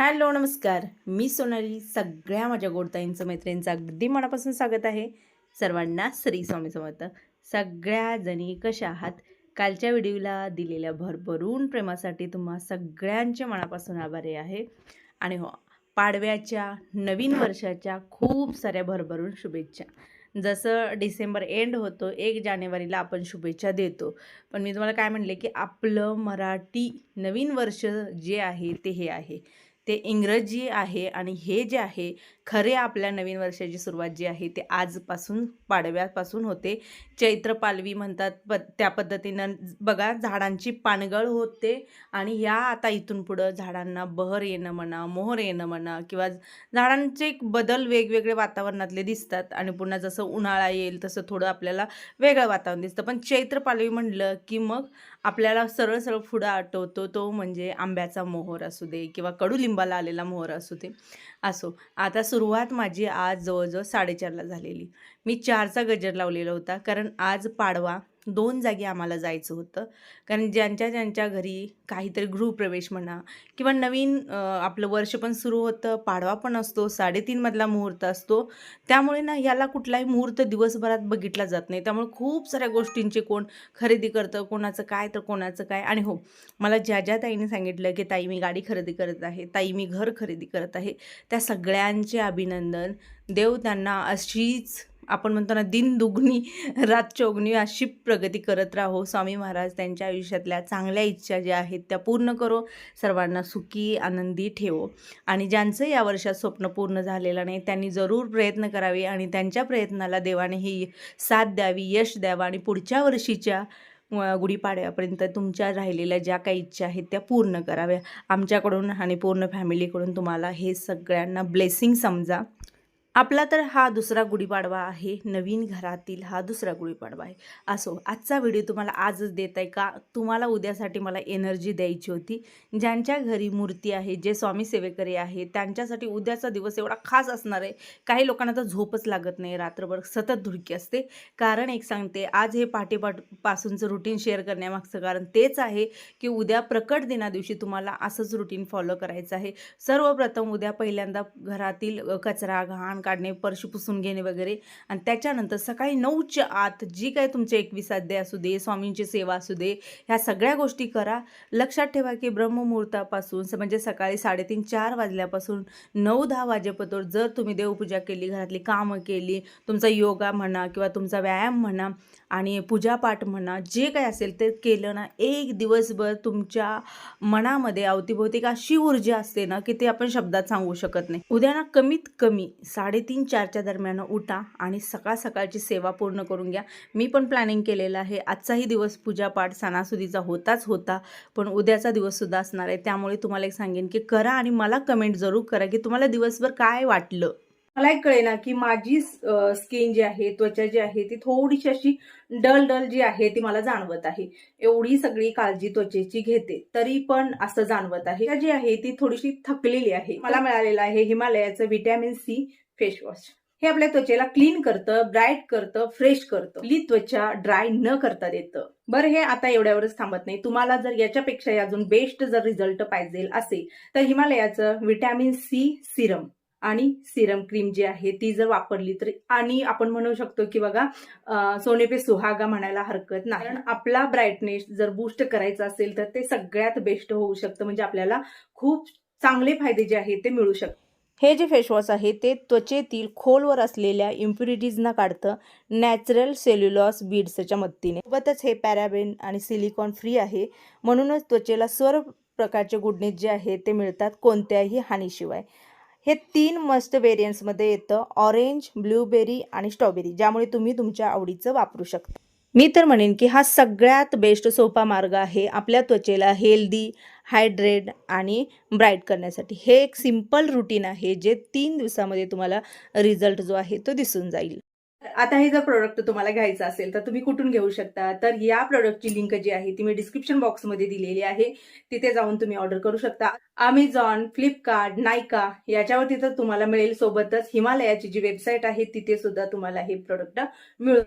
Hello नमस्कार. मी सोनाली सगळ्या माझ्या गोडताईंचं मैत्रिणींचं अगदी मनापासून स्वागत आहे. सर्वांना श्री स्वामी समर्थ. सगळ्या जणी कशा आहात? कालच्या व्हिडिओला दिलेल्या भरभरून प्रेमासाठी तुम्हा सगळ्यांच्या मनापासून आभारी आहे. आणि हो पाडव्याच्या नवीन वर्षाच्या खूप साऱ्या भरभरून शुभेच्छा. जसं डिसेंबर एंड होतो एक जानेवारीला आपण शुभेच्छा देतो. पण मी तुम्हाला काय म्हणले की आपलं मराठी नवीन वर्ष जे आहे ते हे आहे. ते इंग्रजी आहे आणि हे जे आहे खरे आपल्या नवीन वर्षाची सुरुवात जी आहे ते आजपासून पाडव्यापासून होते. चैत्र पालवी म्हणतात प त्या पद्धतीनं बघा झाडांची पानगळ होते आणि ह्या आता इथून पुढं झाडांना बहर येणं म्हणा मोहर येणं म्हणा किंवा झाडांचे एक बदल वेगवेगळे वातावरणातले दिसतात आणि पुन्हा जसं उन्हाळा येईल तसं थोडं आपल्याला वेगळं वातावरण दिसतं. पण चैत्र पालवी म्हणलं की मग आपल्याला सरळ सरळ पुढं आठवतो तो म्हणजे आंब्याचा मोहर असू दे किंवा कडुलिंब कडुलिंबाला आलेला मोहर असू दे असो. आता सुरुवात माझी आज जवळजवळ साडेचारला झालेली. मी चारचा गजर लावलेला होता. कारण आज पाडवा दोन जागी आम्हाला जायचं होतं. कारण ज्यांच्या ज्यांच्या घरी काहीतरी गृहप्रवेश म्हणा किंवा नवीन आपलं वर्ष पण सुरू होतं पाडवा पण असतो साडेतीनमधला मुहूर्त असतो. त्यामुळे ना ह्याला कुठलाही मुहूर्त दिवसभरात बघितला जात नाही. त्यामुळे खूप साऱ्या गोष्टींचे कोण खरेदी करतं कोणाचं काय तर कोणाचं काय. आणि हो मला ज्या ज्या ताईने सांगितलं की ताई मी गाडी खरेदी करत आहे ताई मी घर खरेदी करत आहे. त्या सगळ्यांचे अभिनंदन देव त्यांना अशीच आपण म्हणतो ना दिन दुगणी रात चौगणी अशी प्रगती करत राहो. स्वामी महाराज त्यांच्या आयुष्यातल्या चांगल्या इच्छा ज्या आहेत त्या पूर्ण करो. सर्वांना सुखी आनंदी ठेवो. आणि ज्यांचं या वर्षात स्वप्न पूर्ण झालेलं नाही त्यांनी जरूर प्रयत्न करावे आणि त्यांच्या प्रयत्नाला देवाने ही साथ द्यावी यश द्यावं आणि पुढच्या वर्षीच्या गुढीपाडव्यापर्यंत तुमच्या राहिलेल्या ज्या काही इच्छा आहेत त्या पूर्ण कराव्या. आमच्याकडून आणि पूर्ण फॅमिलीकडून तुम्हाला हे सगळ्यांना ब्लेसिंग समजा. आपला तर हा दुसरा गुढीपाडवा आहे. नवीन घरातील हा दुसरा गुढीपाडवा आहे. असो आजचा व्हिडिओ तुम्हाला आजच देत आहे का? तुम्हाला उद्यासाठी मला एनर्जी द्यायची होती. ज्यांच्या घरी मूर्ती आहे जे स्वामी सेवेकरी आहे त्यांच्यासाठी उद्याचा दिवस एवढा खास असणार आहे. काही लोकांना तर झोपच लागत नाही. रात्रभर सतत धुडकी असते. कारण एक सांगते आज हे पाठीपाठपासूनचं पासूनचं रुटीन शेअर करण्यामागचं कारण तेच आहे की उद्या प्रकट दिना दिवशी तुम्हाला असंच रुटीन फॉलो करायचं आहे. सर्वप्रथम उद्या पहिल्यांदा घरातील कचरा घाण काढणे परशी पुसून घेणे वगैरे. आणि त्याच्यानंतर सकाळी नऊच्या आत जी काय तुमचे एकवीस अध्याय असू दे स्वामींची सेवा असू दे ह्या सगळ्या गोष्टी करा. लक्षात ठेवा की ब्रह्ममुहूर्तापासून म्हणजे सकाळी साडेतीन चार वाजल्यापासून नऊ दहा वाजेपर्यंत जर तुम्ही देवपूजा केली घरातली कामं केली तुमचा योगा म्हणा किंवा तुमचा व्यायाम म्हणा आणि पूजापाठ म्हणा जे काय असेल ते केलं ना एक दिवसभर तुमच्या मनामध्ये अवतीभोवती अशी ऊर्जा असते ना की ते आपण शब्दात सांगू शकत नाही. उद्या ना कमीत कमी साडेतीन चारच्या दरम्यान उठा आणि सकाळ सकाळची सेवा पूर्ण करून घ्या. मी पण प्लॅनिंग केलेलं आहे. आजचाही दिवस पूजापाठ सणासुदीचा होताच होता पण उद्याचा दिवससुद्धा असणार आहे. त्यामुळे तुम्हाला एक सांगेन की करा आणि मला कमेंट जरूर करा की तुम्हाला दिवसभर काय वाटलं. मला एक कळेना की माझी स्किन जी आहे त्वचा जी आहे ती थोडीशी अशी डल डल जी आहे ती मला जाणवत आहे. एवढी सगळी काळजी त्वचेची घेते तरी पण असं जाणवत आहे. जी आहे ती थोडीशी थकलेली आहे. मला मिळालेलं आहे हिमालयाचं व्हिटॅमिन सी फेस वॉश हे आपल्या त्वचेला क्लीन करतं ब्राईट करतं फ्रेश करतं. आपली त्वचा ड्राय न करता देतं. बरं हे आता एवढ्यावरच थांबत नाही. तुम्हाला जर याच्यापेक्षाही अजून बेस्ट जर रिझल्ट पाहिजे असेल तर हिमालयाचं व्हिटॅमिन सी सिरम आणि सिरम क्रीम जी आहे ती जर वापरली तर आणि आपण म्हणू शकतो की बघा सोने पे सुहागा म्हणायला हरकत नाही. कारण आपला ब्राईटनेस जर बूस्ट करायचा असेल तर ते सगळ्यात बेस्ट होऊ शकतं. म्हणजे आपल्याला खूप चांगले फायदे जे आहेत ते मिळू शकतात. हे जे फेशवॉश आहे ते त्वचेतील खोलवर असलेल्या इम्प्युरिटीजना काढतं नॅचरल सेल्युलॉस बीड्सच्या मदतीने. सोबतच हे पॅराबेन आणि सिलिकॉन फ्री आहे. म्हणूनच त्वचेला सर्व प्रकारचे गुडनेस जे आहे ते मिळतात कोणत्याही हानीशिवाय. हे तीन मस्त व्हेरियंट्समध्ये येतं ऑरेंज ब्लूबेरी आणि स्ट्रॉबेरी ज्यामुळे तुम्ही तुमच्या आवडीचं वापरू शकता. मी तर म्हणेन की हा सगळ्यात बेस्ट सोपा मार्ग आहे आपल्या त्वचेला हेल्दी हायड्रेट आणि ब्राईट करण्यासाठी. हे एक सिंपल रुटीन आहे जे तीन दिवसामध्ये तुम्हाला रिझल्ट जो आहे तो दिसून जाईल. आता हे जर प्रोडक्ट तुम्हाला घ्यायचं असेल तर तुम्ही कुठून घेऊ शकता? तर या प्रोडक्टची लिंक जी आहे ती मी डिस्क्रिप्शन बॉक्समध्ये दिलेली आहे. तिथे जाऊन तुम्ही ऑर्डर करू शकता. अमेझॉन फ्लिपकार्ट नायका याच्यावरती तर तुम्हाला मिळेल सोबतच हिमालयाची जी वेबसाईट आहे तिथे सुद्धा तुम्हाला हे प्रोडक्ट मिळू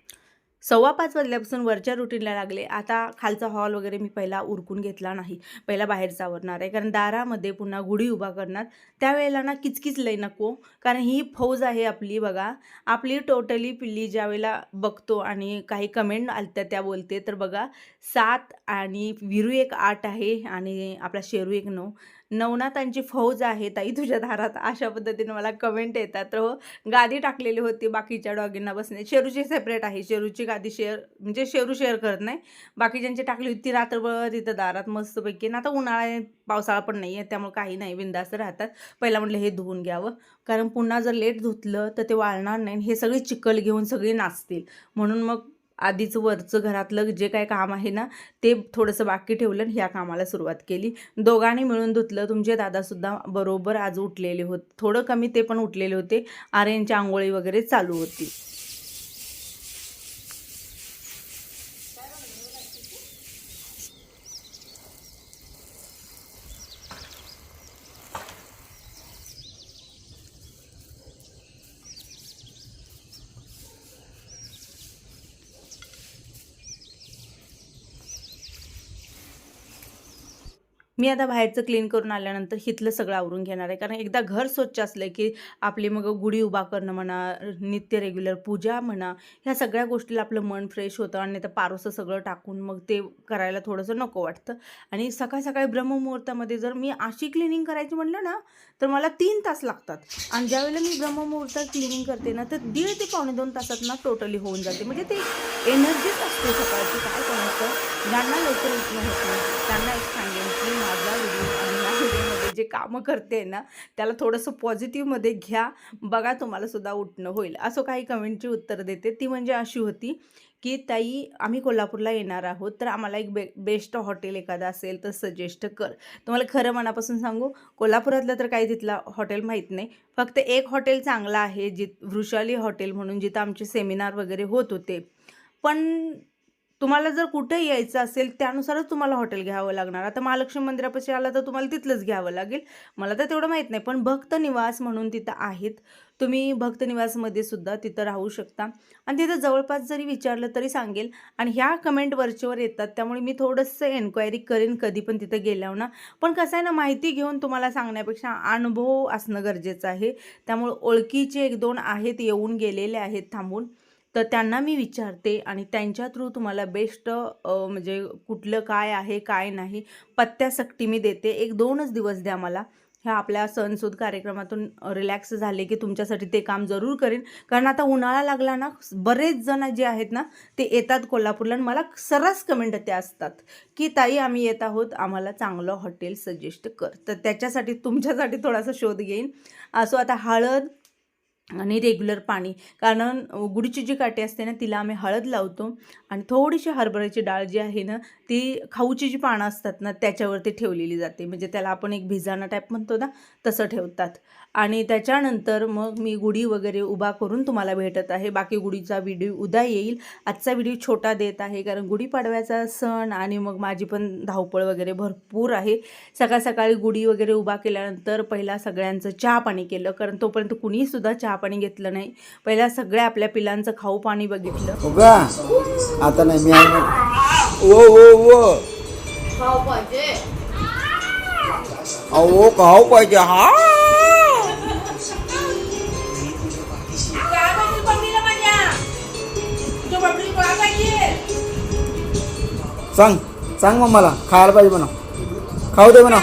सव्वा पाच वाजल्यापासून वरच्या रुटीनला लागले. आता खालचा हॉल वगैरे मी पहिला उरकून घेतला नाही. पहिला बाहेरचा आवरणार आहे. कारण दारामध्ये पुन्हा गुढी उभा करणार. त्यावेळेला ना किचकिच लय नको. कारण ही फौज आहे आपली बघा. आपली टोटली पिल्ली ज्यावेळेला बघतो आणि काही कमेंट आलत्या त्या बोलते. तर बघा सात आणि विरू एक आठ आहे आणि आपला शेरू एक नऊ. नवनाथांची फौज आहे ताई तुझ्या दारात. अशा पद्धतीने मला कमेंट येतात. तर हो गादी टाकलेली होती बाकीच्या डॉगींना बसणे शेरूची सेपरेट आहे. शेरूची गादी शेअर म्हणजे शेरू शेअर करत नाही. बाकीच्यांची टाकली होती ती रात्रभर तिथं दारात मस्तपैकी. ना आता उन्हाळा पावसाळा पण नाही आहे त्यामुळे काही नाही बिंदास्त राहतात. पहिला म्हटलं हे धुवून घ्यावं. कारण पुन्हा जर लेट धुतलं तर ते वाळणार नाही हे सगळी चिखल घेऊन सगळी नाचतील. म्हणून मग आधीचं वरचं घरातलं जे काय काम आहे ना ते थोडंसं बाकी ठेवलं आणि ह्या कामाला सुरुवात केली. दोघांनी मिळून धुतलं. तुमचे दादासुद्धा बरोबर आज उठलेले होते. थोडं कमी ते पण उठलेले होते. आर्यांची आंघोळी वगैरे चालू होती. मी आता बाहेरचं क्लीन करून आल्यानंतर हिथलं सगळं आवरून घेणार आहे. कारण एकदा घर स्वच्छ असलं की आपली मग गुढी उभा करणं म्हणा नित्य रेग्युलर पूजा म्हणा ह्या सगळ्या गोष्टीला आपलं मन फ्रेश होतं आणि तर पारोसं सगळं टाकून मग ते करायला थोडंसं नको वाटतं. आणि सकाळ सकाळी ब्रह्ममुहूर्तामध्ये जर मी अशी क्लिनिंग करायची म्हटलं ना तर मला तीन तास लागतात. आणि ज्यावेळेला मी ब्रह्ममुहूर्तात क्लिनिंग करते ना तर दीड ते पावणे दोन तासात ना टोटली होऊन जाते. म्हणजे ते एनर्जीच असते सकाळची. काय करायचं ज्यांना लवकर उठणं होतं त्यांना एक सांगेन की माझा व्हिडिओ आणि या व्हिडिओमध्ये जे कामं करते ना त्याला थोडंसं पॉझिटिव्हमध्ये घ्या. बघा तुम्हाला सुद्धा उठणं होईल. असं काही कमेंटची उत्तरं देते. ती म्हणजे अशी होती की ताई आम्ही कोल्हापूरला येणार आहोत तर आम्हाला एक बे बेस्ट हॉटेल एखादा असेल तर सजेस्ट कर. तुम्हाला खरं मनापासून सांगू कोल्हापुरातलं तर काही तिथला हॉटेल माहीत नाही. फक्त एक हॉटेल चांगलं आहे जित वृषाली हॉटेल म्हणून जिथं आमचे सेमिनार वगैरे होत होते. पण तुम्हाला जर कुठे यायचं असेल त्यानुसारच तुम्हाला हॉटेल घ्यावं लागणार. आता महालक्ष्मी मंदिरापाशी आला तर तुम्हाला तिथलंच घ्यावं लागेल. मला तर तेवढं माहीत नाही पण भक्त निवास म्हणून तिथं आहेत. तुम्ही भक्त निवासमध्ये सुद्धा तिथं राहू शकता. आणि तिथं जवळपास जरी विचारलं तरी सांगेल. आणि ह्या कमेंट वरचेवर येतात त्यामुळे मी थोडंसं एन्क्वायरी करेन कधी पण तिथं गेल्यावर ना. पण कसं आहे ना माहिती घेऊन तुम्हाला सांगण्यापेक्षा अनुभव असणं गरजेचं आहे. त्यामुळे ओळखीचे एक दोन आहेत येऊन गेलेले आहेत थांबून. तर त्यांना मी विचारते आणि त्यांच्या थ्रू तुम्हाला बेस्ट म्हणजे कुठलं काय आहे काय नाही पत्त्यासक्ती मी देते. एक दोनच दिवस द्या मला. ह्या आपल्या सणसूद कार्यक्रमातून रिलॅक्स झाले की तुमच्यासाठी ते काम जरूर करेन. कारण आता उन्हाळा लागला ना बरेच जण जे आहेत ना ते येतात कोल्हापूरला आणि मला सर्रास कमेंट त्या असतात की ताई आम्ही येत आहोत. आम्हाला चांगलं हॉटेल सजेस्ट कर. तर त्याच्यासाठी तुमच्यासाठी थोडासा शोध घेईन. असो आता हळद आणि रेग्युलर पाणी. कारण गुडीची जी काठी असते ना तिला आम्ही हळद लावतो आणि थोडीशी हरभऱ्याची डाळ जी आहे ना ती खाऊची जी पानं असतात ना त्याच्यावरती ठेवलेली जाते. म्हणजे त्याला आपण एक भिजाणा टाईप म्हणतो ना तसं ठेवतात. आणि त्याच्यानंतर मग मी गुढी वगैरे उभा करून तुम्हाला भेटत आहे. बाकी गुढीचा व्हिडिओ उद्या येईल. आजचा व्हिडिओ छोटा देत आहे कारण गुढीपाडव्याचा सण आणि मग माझी पण धावपळ वगैरे भरपूर आहे. सकाळ सकाळी गुढी वगैरे उभा केल्यानंतर पहिला सगळ्यांचं चहा पाणी केलं कारण तोपर्यंत कुणीसुद्धा चहा पाणी घेतलं नाही. पहिला सगळ्या आपल्या पिलांचं खाऊ पाणी बघितलं. हो का? आता नाही मी आहे ना. ओ ओ खाऊ पाहिजे. हा. सांग सांग मग मला खायला पाहिजे म्हणा. खाऊ दे म्हणा.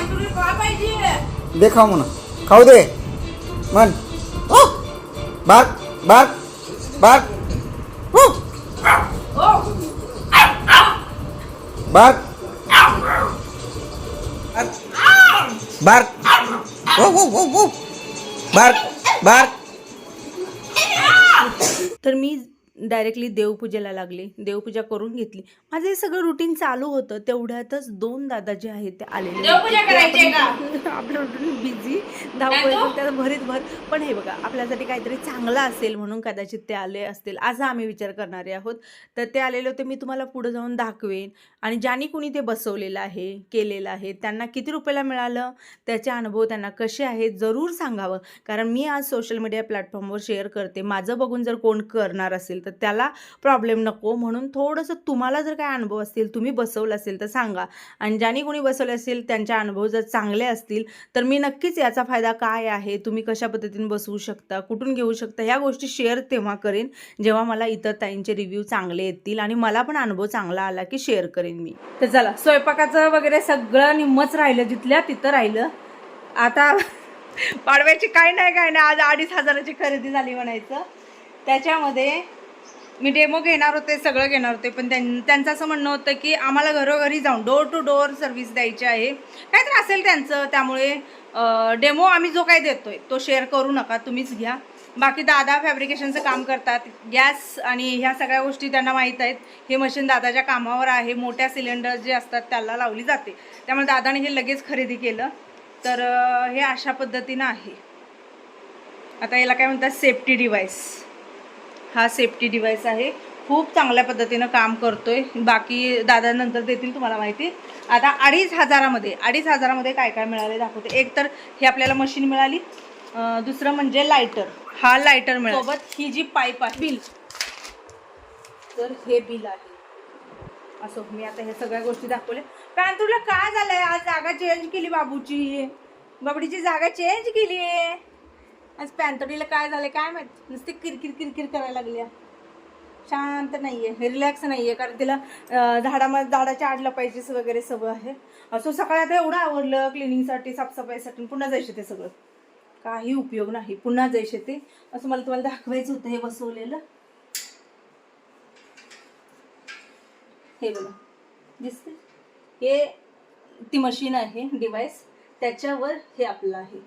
दे खाऊ म्हणा. खाऊ दे. म्हण. हो. बाग बाग बाग. हो. बाग. बार बार बार तर मी डायरेक्टली देवपूजेला लागले देवपूजा करून घेतली. माझं हे सगळं रुटीन चालू होतं तेवढ्यातच दोन दादा जे आहेत ते आलेले. आपलं रुटीन बिझी धावपळ भरीत भर. पण हे बघा आपल्यासाठी काहीतरी चांगलं असेल म्हणून कदाचित ते आले असतील. असा आम्ही विचार करणारे आहोत. तर ते आलेले होते मी तुम्हाला पुढे जाऊन दाखवेन. आणि ज्यांनी कुणी ते बसवलेलं आहे केलेलं आहे त्यांना किती रुपयाला मिळालं? त्याचे अनुभव त्यांना कसे आहेत? जरूर सांगावं. कारण मी आज सोशल मीडिया प्लॅटफॉर्मवर शेअर करते. माझं बघून जर कोण करणार असेल तर तर त्याला प्रॉब्लेम नको. म्हणून थोडंसं तुम्हाला जर काय अनुभव असतील तुम्ही बसवलं असेल तर सांगा. आणि ज्याने कोणी बसवले असेल त्यांचे अनुभव जर चांगले असतील तर मी नक्कीच याचा फायदा काय आहे तुम्ही कशा पद्धतीने बसवू शकता कुठून घेऊ शकता ह्या गोष्टी शेअर तेव्हा करेन. जेव्हा मला इतर ताईंचे रिव्ह्यू चांगले येतील आणि मला पण अनुभव चांगला आला की शेअर करेन मी. तर चला स्वयंपाकाचं वगैरे सगळं निम्मच राहिलं जिथल्या तिथं राहिलं. आता पाडव्याची काय नाही काय नाही. आज अडीच हजाराची खरेदी झाली म्हणायचं. त्याच्यामध्ये मी डेमो घेणार होते सगळं घेणार होते पण त्यां त्यांचं असं म्हणणं होतं की आम्हाला घरोघरी जाऊन डोअर टू डोअर सर्व्हिस द्यायची आहे. काहीतरी असेल त्यांचं त्यामुळे डेमो आम्ही जो काही देतोय तो शेअर करू नका तुम्हीच घ्या. बाकी दादा फॅब्रिकेशनचं काम करतात गॅस आणि ह्या सगळ्या गोष्टी त्यांना माहीत आहेत. हे मशीन दादाच्या कामावर आहे मोठ्या सिलेंडर जे असतात त्याला लावली जाते. त्यामुळे दादाने हे लगेच खरेदी केलं. तर हे अशा पद्धतीनं आहे. आता याला काय म्हणतात सेफ्टी डिव्हाइस हा सेफ्टी डिव्हाइस आहे. खूप चांगल्या पद्धतीनं काम करतोय. बाकी दादा नंतर देतील तुम्हाला माहिती. आता अडीच हजारामध्ये अडीच हजारामध्ये काय काय मिळाले दाखवते. एक तर ही आपल्याला मशीन मिळाली. दुसरं म्हणजे लायटर हा लायटर मिळाला. सोबत ही जी पाईप आहे बिल तर हे बिल आहे. असो मी आता हे सगळ्या गोष्टी दाखवल्या. पण तुला काय झालंय? आज जागा चेंज केली बाबूची. बाबडीची जागा चेंज केली आहे आज पॅन्थोडीला काय झालं काय माहीत? नुसती किरकिर किरकिर करायला लागल्या. शांत नाही आहे रिलॅक्स नाही आहे कारण तिला झाडामध्ये झाडाच्या आड लपायची वगैरे सगळं आहे. असं सकाळी आता एवढं आवडलं क्लिनिंगसाठी साफसफाईसाठी पुन्हा जायचे ते सगळं. काही उपयोग नाही पुन्हा जायचे ते. असं मला तुम्हाला दाखवायचं होतं हे बसवलेलं. हे बघा दिसते हे ती मशीन आहे डिव्हाइस त्याच्यावर हे आपलं आहे.